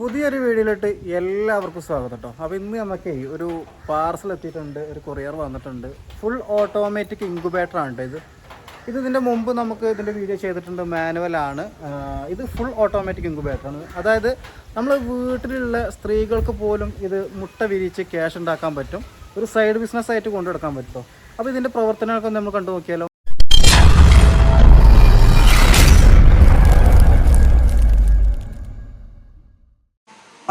പുതിയൊരു വീഡിയോയിലോട്ട് എല്ലാവർക്കും സ്വാഗതം കേട്ടോ. അപ്പോൾ ഇന്ന് നമുക്ക് ഒരു പാർസൽ എത്തിയിട്ടുണ്ട് ഒരു കൊറിയർ വന്നിട്ടുണ്ട്. ഫുൾ ഓട്ടോമാറ്റിക് ഇൻക്യുബേറ്റർ ആണ് ഇത്. ഇത് ഇതിന്റെ മുമ്പ് നമുക്ക് ഇതിന്റെ വീഡിയോ ചെയ്തിട്ടുണ്ട് മാനുവലാണ് ഇത് ഫുൾ ഓട്ടോമാറ്റിക് ഇൻക്യുബേറ്റർ ആണ്. അതായത് നമ്മൾ വീട്ടിലുള്ള സ്ത്രീകൾക്ക് പോലും ഇത് മുട്ട വിരിച്ച് ക്യാഷ് ഉണ്ടാക്കാൻ പറ്റും. ഒരു സൈഡ് ബിസിനസ് ആയിട്ട് കൊണ്ടുനടക്കാൻ പറ്റുമോ അപ്പോൾ ഇതിന്റെ പ്രവർത്തനങ്ങളൊക്കെ നമ്മൾ കണ്ടു നോക്കിയാലോ?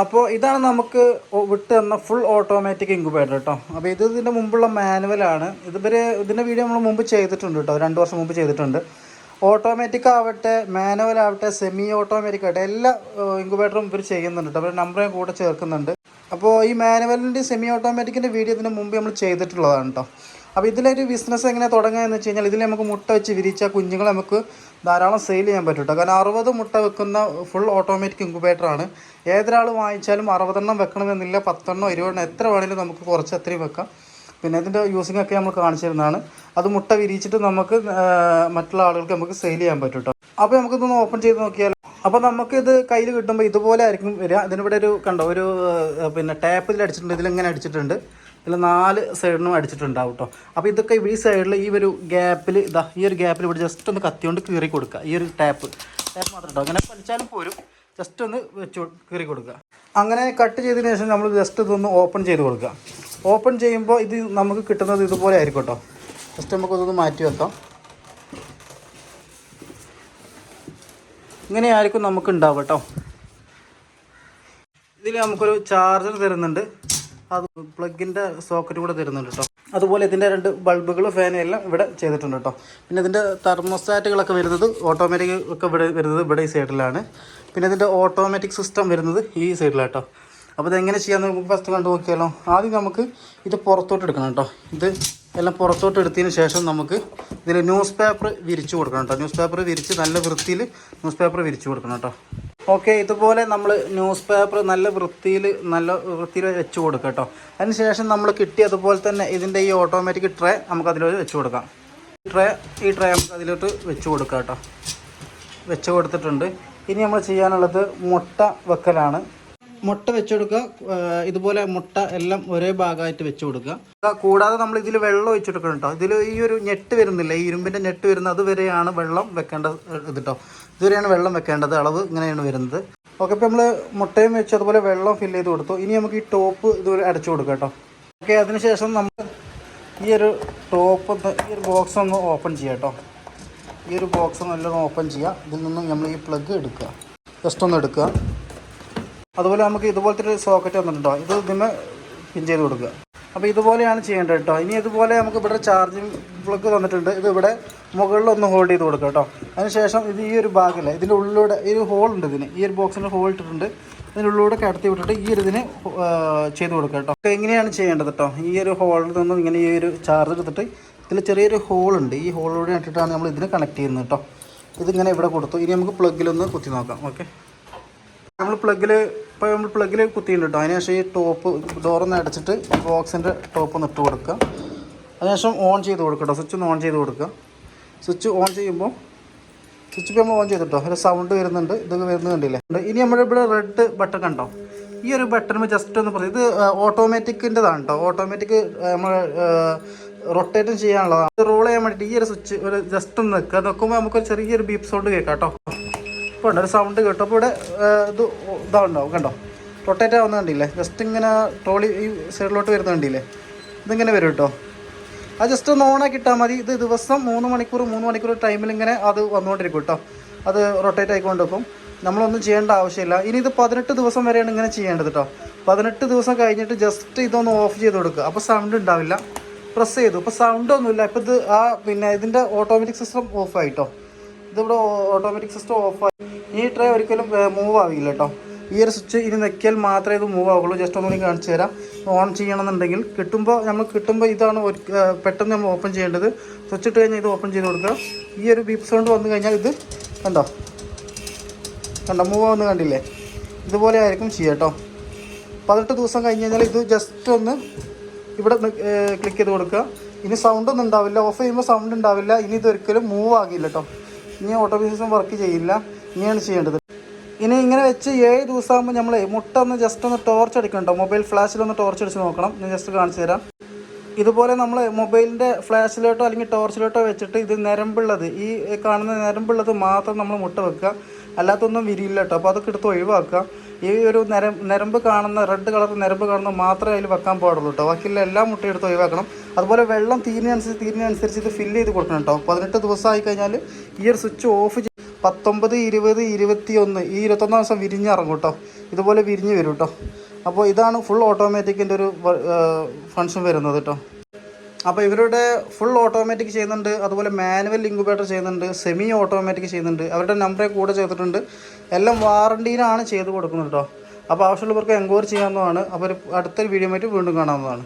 അപ്പോൾ ഇതാണ് നമുക്ക് വിട്ട് തന്ന ഫുൾ ഓട്ടോമാറ്റിക് ഇൻക്യുബേറ്റർ കേട്ടോ അപ്പോൾ ഇത് ഇതിന്റെ മുമ്പുള്ള മാനുവലാണ് ഇതുവരെ ഇതിന്റെ വീഡിയോ നമ്മൾ മുമ്പ് ചെയ്തിട്ടുണ്ട് കേട്ടോ രണ്ട് വർഷം മുമ്പ് ചെയ്തിട്ടുണ്ട്. ഓട്ടോമാറ്റിക് ആവട്ടെ മാനുവൽ ആവട്ടെ സെമി ഓട്ടോമാറ്റിക് ആവട്ടെ എല്ലാ ഇൻക്യുബേറ്ററും ഇവർ ചെയ്യുന്നുണ്ട് കേട്ടോ അവർ നമ്പറും കൂടെ ചേർക്കുന്നുണ്ട്. അപ്പോൾ ഈ മാനുവലിന്റെ സെമി ഓട്ടോമാറ്റിക്കിന്റെ വീഡിയോ ഇതിന് മുമ്പ് നമ്മൾ ചെയ്തിട്ടുള്ളതാണ് കേട്ടോ അപ്പോൾ ഇതിലൊരു ബിസിനസ് എങ്ങനെ തുടങ്ങുക എന്ന് വെച്ച് കഴിഞ്ഞാൽ ഇതിൽ നമുക്ക് മുട്ട വെച്ച് വിരിച്ച കുഞ്ഞുങ്ങൾ നമുക്ക് ധാരാളം സെയിൽ ചെയ്യാൻ പറ്റും കാരണം അറുപത് മുട്ട വെക്കുന്ന ഫുൾ ഓട്ടോമാറ്റിക് ഇൻക്യുബേറ്ററാണ് ഏതൊരാൾ വാങ്ങിച്ചാലും അറുപതെണ്ണം വെക്കണമെന്നില്ല പത്തെണ്ണം ഇരുപതെണ്ണം എത്ര വേണമെങ്കിലും നമുക്ക് കുറച്ച് അത്രയും വെക്കാം. പിന്നെ ഇതിന്റെ യൂസിംഗ് ഒക്കെ നമ്മൾ കാണിച്ചു തരുന്നതാണ്. അത് മുട്ട വിരിച്ചിട്ട് നമുക്ക് മറ്റുള്ള ആളുകൾക്ക് നമുക്ക് സെയിൽ ചെയ്യാൻ പറ്റും കേട്ടോ അപ്പോൾ നമുക്കിതൊന്ന് ഓപ്പൺ ചെയ്ത് നോക്കിയാൽ അപ്പോൾ നമുക്കിത് കയ്യിൽ കിട്ടുമ്പോൾ ഇതുപോലെ ആയിരിക്കും വരിക. ഇതിനിവിടെ ഒരു കണ്ടോ ഒരു പിന്നെ ടാപ്പ് ഇതിൽ അടിച്ചിട്ടുണ്ട് ഇതിലിങ്ങനെ അടിച്ചിട്ടുണ്ട്? ഇതിൽ നാല് സൈഡിനും അടിച്ചിട്ടുണ്ടാവും കേട്ടോ അപ്പോൾ ഇതൊക്കെ ഈ സൈഡിൽ ഈ ഒരു ഗ്യാപ്പിൽ ഇതാ ഈ ഒരു ഗ്യാപ്പിൽ ഇവിടെ ജസ്റ്റ് ഒന്ന് കത്തിയോണ്ട് കീറി കൊടുക്കുക ഈ ഒരു ടാപ്പ് ടാപ്പ് മാത്രം കേട്ടോ അങ്ങനെ വലിച്ചാലും പോരും. ജസ്റ്റ് ഒന്ന് വെച്ച് കീറി കൊടുക്കുക അങ്ങനെ കട്ട് ചെയ്തതിന് ശേഷം നമ്മൾ ജസ്റ്റ് ഇതൊന്ന് ഓപ്പൺ ചെയ്ത് കൊടുക്കുക ഓപ്പൺ ചെയ്യുമ്പോൾ ഇത് നമുക്ക് കിട്ടുന്നത് ഇതുപോലെ ആയിരിക്കും കേട്ടോ ജസ്റ്റ് നമുക്ക് ഇതൊന്ന് മാറ്റി വെക്കാം. ഇങ്ങനെയായിരിക്കും നമുക്ക് ഉണ്ടാവും കേട്ടോ ഇതിൽ നമുക്കൊരു ചാർജർ തരുന്നുണ്ട്. അത് പ്ലഗിന്റെ സോക്കറ്റ് കൂടെ തരുന്നുണ്ട് കേട്ടോ അതുപോലെ ഇതിന്റെ രണ്ട് ബൾബുകൾ ഫാനും എല്ലാം ഇവിടെ ചെയ്തിട്ടുണ്ട് കേട്ടോ പിന്നെ ഇതിന്റെ തെർമോസ്റ്റാറ്റുകളൊക്കെ വരുന്നത് ഓട്ടോമാറ്റിക് ഒക്കെ ഇവിടെ വരുന്നത് ഇവിടെ ഈ സൈഡിലാണ്. പിന്നെ ഇതിന്റെ ഓട്ടോമാറ്റിക് സിസ്റ്റം വരുന്നത് ഈ സൈഡിലാണ് കേട്ടോ അപ്പോൾ ഇതെങ്ങനെ ചെയ്യാമെന്ന് നമുക്ക് ഫസ്റ്റ് കണ്ടു നോക്കിയാലോ. ആദ്യം നമുക്ക് ഇത് പുറത്തോട്ട് എടുക്കണം കേട്ടോ ഇത് എല്ലാം പുറത്തോട്ട് എടുത്തതിന് ശേഷം നമുക്ക് ഇതിൽ ന്യൂസ് പേപ്പർ വിരിച്ചു കൊടുക്കണം കേട്ടോ ന്യൂസ് പേപ്പർ വിരിച്ച് നല്ല വൃത്തിയിൽ ന്യൂസ് പേപ്പർ വിരിച്ചു കൊടുക്കണം കേട്ടോ ഓക്കെ ഇതുപോലെ നമ്മൾ ന്യൂസ് പേപ്പർ നല്ല വൃത്തിയിൽ നല്ല വൃത്തിയിൽ വെച്ച് കൊടുക്കുക കേട്ടോ അതിനുശേഷം നമ്മൾ കിട്ടിയ അതുപോലെ തന്നെ ഇതിന്റെ ഈ ഓട്ടോമാറ്റിക് ട്രേ നമുക്ക് അതിലൊരു വെച്ച് കൊടുക്കാം. ട്രേ ഈ ട്രേ നമുക്ക് അതിലോട്ട് വെച്ച് കൊടുക്കാം കേട്ടോ വെച്ച് കൊടുത്തിട്ടുണ്ട്. ഇനി നമ്മൾ ചെയ്യാനുള്ളത് മുട്ട വെക്കലാണ്. മുട്ട വെച്ചു കൊടുക്കുക ഇതുപോലെ മുട്ട എല്ലാം ഒരേ ഭാഗമായിട്ട് വെച്ചു കൊടുക്കുക കൂടാതെ നമ്മൾ ഇതിൽ വെള്ളം ഒഴിച്ചു കൊടുക്കണം കേട്ടോ. ഇതിൽ ഈ ഒരു ഞെട്ട് വരുന്നില്ല. ഈ ഇരുമ്പിന്റെ ഞെട്ട് വരുന്നത് അതുവരെയാണ് വെള്ളം വെക്കേണ്ടത് ഇത് കേട്ടോ ഇതുവരെയാണ് വെള്ളം വെക്കേണ്ടത്. അളവ് ഇങ്ങനെയാണ് വരുന്നത്. ഓക്കെ ഇപ്പോൾ നമ്മൾ മുട്ടയും വെച്ച് അതുപോലെ വെള്ളം ഫില്ല് ചെയ്ത് കൊടുത്തു. ഇനി നമുക്ക് ഈ ടോപ്പ് ഇതുവരെ അടച്ചു കൊടുക്കാം കേട്ടോ. ഓക്കെ അതിനുശേഷം നമ്മൾ ഈ ഒരു ടോപ്പ് ഈ ഒരു ബോക്സ് ഒന്ന് ഓപ്പൺ ചെയ്യാം കേട്ടോ. ഈ ഒരു ബോക്സ് നല്ലോണം ഓപ്പൺ ചെയ്യുക ഇതിൽ നിന്നും നമ്മൾ ഈ പ്ലഗ് എടുക്കുക. ജസ്റ്റ് ഒന്ന് എടുക്കുക. അതുപോലെ നമുക്ക് ഇതുപോലത്തെ ഒരു സോക്കറ്റ് വന്നിട്ടുണ്ടോ? ഇത് ഇതിന് പിൻ ചെയ്ത് കൊടുക്കുക. അപ്പോൾ ഇതുപോലെയാണ് ചെയ്യേണ്ടത് കേട്ടോ. ഇനി ഇതുപോലെ നമുക്ക് ഇവിടെ ചാർജിങ് പ്ലഗ് തന്നിട്ടുണ്ട് ഇത് ഇവിടെ മുകളിൽ ഒന്ന് ഹോൾഡ് ചെയ്ത് കൊടുക്കുക കേട്ടോ. അതിനുശേഷം ഇത് ഈ ഒരു ഭാഗമില്ല ഇതിന്റെ ഉള്ളിലൂടെ ഈ ഒരു ഹോൾ ഉണ്ട് ഇതിന്. ഈ ഒരു ബോക്സിന് ഹോൾ ഇട്ടിട്ടുണ്ട്. ഇതിനുള്ളിലൂടെ കടത്തി വിട്ടിട്ട് ഈ ഒരു ഇതിന് ചെയ്ത് കൊടുക്കുക കേട്ടോ. അപ്പോൾ എങ്ങനെയാണ് ചെയ്യേണ്ടത് കേട്ടോ. ഈ ഒരു ഹോളിൽ നിന്നും ഇങ്ങനെ ഈ ഒരു ചാർജ് എടുത്തിട്ട് ഇതിൽ ചെറിയൊരു ഹോൾ ഉണ്ട്. ഈ ഹോളിലൂടെ ഇട്ടിട്ടാണ് നമ്മൾ ഇതിന് കണക്ട് ചെയ്യുന്നത് കേട്ടോ. ഇതിങ്ങനെ ഇവിടെ കൊടുത്തു. ഇനി നമുക്ക് പ്ലഗിലൊന്ന് കുത്തി നോക്കാം. ഓക്കെ നമ്മൾ പ്ലഗിൽ ഇപ്പോൾ നമ്മൾ പ്ലഗിൽ കുത്തിയിട്ടുണ്ട് കേട്ടോ അതിനുശേഷം ഈ ടോപ്പ് ഡോറൊന്ന് അടച്ചിട്ട് ബോക്സിന്റെ ടോപ്പ് ഒന്ന് ഇട്ട് കൊടുക്കുക. അതിനുശേഷം ഓൺ ചെയ്ത് കൊടുക്കട്ടോ കേട്ടോ സ്വിച്ച് ഒന്ന് ഓൺ ചെയ്ത് കൊടുക്കുക. സ്വിച്ച് ഓൺ ചെയ്യുമ്പോൾ സ്വിച്ച് ഇപ്പോൾ നമ്മൾ ഓൺ ചെയ്തിട്ടോ ഒരു സൗണ്ട് വരുന്നുണ്ട്. ഇതൊക്കെ വരുന്നത് കണ്ടില്ലേ. ഇനി നമ്മുടെ ഇവിടെ റെഡ് ബട്ടൺ കണ്ടോ? ഈ ഒരു ബട്ടൺ ജസ്റ്റ് ഒന്ന് പറയും ഇത് ഓട്ടോമാറ്റിക്കിന്റെതാണ് കേട്ടോ ഓട്ടോമാറ്റിക് നമ്മൾ റൊട്ടേറ്റും ചെയ്യാനുള്ളതാണ്. റോൾ ചെയ്യാൻ വേണ്ടിയിട്ട് ഈ ഒരു സ്വിച്ച് ഒരു ജസ്റ്റ് ഒന്ന് നിൽക്കുക. നോക്കുമ്പോൾ നമുക്കൊരു ചെറിയൊരു ബീപ്പ് സൗണ്ട് കേൾക്കാം കേട്ടോ ഇപ്പോൾ ഒരു സൗണ്ട് കേട്ടോ അപ്പോൾ ഇവിടെ ഇത് ഇതാണ്ടാവും കണ്ടോ? റൊട്ടേറ്റ് ആവുന്ന കണ്ടില്ലേ? ജസ്റ്റ് ഇങ്ങനെ ട്രോളി ഈ സൈഡിലോട്ട് വരുന്ന കണ്ടില്ലേ? ഇതിങ്ങനെ വരും കേട്ടോ. അത് ജസ്റ്റ് ഒന്ന് ഓണാക്കി ഇട്ടാൽ മതി. ഇത് ദിവസം മൂന്ന് മണിക്കൂർ മൂന്ന് മണിക്കൂർ ടൈമിൽ ഇങ്ങനെ അത് വന്നുകൊണ്ടിരിക്കും കേട്ടോ. അത് റൊട്ടേറ്റ് ആയിക്കൊണ്ടിരിക്കും നമ്മളൊന്നും ചെയ്യേണ്ട ആവശ്യമില്ല. ഇനി ഇത് പതിനെട്ട് ദിവസം വരെയാണ് ഇങ്ങനെ ചെയ്യേണ്ടത് കേട്ടോ. പതിനെട്ട് ദിവസം കഴിഞ്ഞിട്ട് ജസ്റ്റ് ഇതൊന്ന് ഓഫ് ചെയ്ത് കൊടുക്കുക. അപ്പോൾ സൗണ്ട് ഉണ്ടാവില്ല. പ്രസ് ചെയ്തു. ഇപ്പോൾ സൗണ്ട് ഒന്നുമില്ല. ഇപ്പോൾ ഇത് ആ പിന്നെ ഇതിന്റെ ഓട്ടോമാറ്റിക് സിസ്റ്റം ഓഫ് ആയിട്ടോ ഇതിവിടെ ഓട്ടോമാറ്റിക് സിസ്റ്റം ഓഫായി ഈ ട്രേ ഒരിക്കലും മൂവ് ആവില്ല കേട്ടോ ഈ ഒരു സ്വിച്ച് ഇനി നെക്കിയാൽ മാത്രമേ ഇത് മൂവ് ആവുള്ളൂ. ജസ്റ്റ് ഒന്നുകൂടി കാണിച്ചു തരാം. ഓൺ ചെയ്യണമെന്നുണ്ടെങ്കിൽ കിട്ടുമ്പോൾ നമ്മൾ കിട്ടുമ്പോൾ ഇതാണ് ഒരു പെട്ടെന്ന് നമ്മൾ ഓപ്പൺ ചെയ്യേണ്ടത്. സ്വിച്ച് ഇട്ട് കഴിഞ്ഞാൽ ഇത് ഓപ്പൺ ചെയ്ത് കൊടുക്കുക. ഈ ഒരു ബീപ്പ് സൗണ്ട് വന്നു കഴിഞ്ഞാൽ ഇത് കണ്ടോ? കണ്ടോ? മൂവ് ആവുന്ന കണ്ടില്ലേ? ഇതുപോലെ ആയിരിക്കും ചെയ്യുക കേട്ടോ പതിനെട്ട് ദിവസം കഴിഞ്ഞ് കഴിഞ്ഞാൽ ഇത് ജസ്റ്റ് ഒന്ന് ഇവിടെ ക്ലിക്ക് ചെയ്ത് കൊടുക്കുക. ഇനി സൗണ്ട് ഒന്നും ഉണ്ടാവില്ല. ഓഫ് ചെയ്യുമ്പോൾ സൗണ്ട് ഉണ്ടാവില്ല. ഇനി ഇതൊരിക്കലും മൂവ് ആകില്ല കേട്ടോ ഇനി ഓട്ടോ ഓട്ടോമാറ്റിസം വർക്ക് ചെയ്യില്ല. ഇനിയാണ് ചെയ്യേണ്ടത്. ഇനി ഇങ്ങനെ വെച്ച് ഏഴ് ദിവസമാകുമ്പോൾ നമ്മൾ മുട്ട ഒന്ന് ജസ്റ്റ് ഒന്ന് ടോർച്ച് അടിക്കണ്ടോ? മൊബൈൽ ഫ്ലാഷിൽ ഒന്ന് ടോർച്ച് അടിച്ച് നോക്കണം. ഞാൻ ജസ്റ്റ് കാണിച്ചു തരാം. ഇതുപോലെ നമ്മൾ മൊബൈലിന്റെ ഫ്ലാഷിലോട്ടോ അല്ലെങ്കിൽ ടോർച്ചിലോട്ടോ വെച്ചിട്ട് ഇത് നിരമ്പുള്ളത് ഈ കാണുന്ന നിരമ്പുള്ളത് മാത്രം നമ്മൾ മുട്ട വെക്കുക. അല്ലാത്തൊന്നും വിരിയില്ല കേട്ടോ അപ്പോൾ അതൊക്കെ എടുത്ത് ഒഴിവാക്കുക. ഈ ഒരു നിര നിരമ്പ് കാണുന്ന റെഡ് കളർ നിരമ്പ് കാണുന്ന മാത്രമേ അതിൽ വെക്കാൻ പാടുള്ളൂ കേട്ടോ ബാക്കിയുള്ള എല്ലാ മുട്ടയും എടുത്ത് ഒഴിവാക്കണം. അതുപോലെ വെള്ളം തീരിനനുസരിച്ച് തീരിനനുസരിച്ച് ഇത് ഫില്ല് ചെയ്ത് കൊടുക്കണം കേട്ടോ പതിനെട്ട് ദിവസമായി കഴിഞ്ഞാൽ ഈ ഒരു സ്വിച്ച് ഓഫ് ചെയ്ത് പത്തൊമ്പത് ഇരുപത് ഇരുപത്തി ഒന്ന് ഈ ഇരുപത്തൊന്നാം ദിവസം വിരിഞ്ഞിറങ്ങും കേട്ടോ ഇതുപോലെ വിരിഞ്ഞ് വരും കേട്ടോ അപ്പോൾ ഇതാണ് ഫുൾ ഓട്ടോമാറ്റിക്കിന്റെ ഒരു ഫങ്ഷൻ വരുന്നത് കേട്ടോ അപ്പോൾ ഇവരുടെ ഫുൾ ഓട്ടോമാറ്റിക് ചെയ്യുന്നുണ്ട്. അതുപോലെ മാനുവൽ ഇൻക്യുബേറ്റർ ചെയ്യുന്നുണ്ട്. സെമി ഓട്ടോമാറ്റിക് ചെയ്യുന്നുണ്ട്. അവരുടെ നമ്പറെ കൂടെ ചേർത്തിട്ടുണ്ട്. എല്ലാം വാറണ്ടിയിലാണ് ചെയ്ത് കൊടുക്കുന്നത് കേട്ടോ അപ്പോൾ ആവശ്യമുള്ളവർക്ക് എൻക്വയറി ചെയ്യാവുന്നതാണ്. അപ്പോൾ ഒരു അടുത്തൊരു വീഡിയോ ആയിട്ട് വീണ്ടും കാണാവുന്നതാണ്.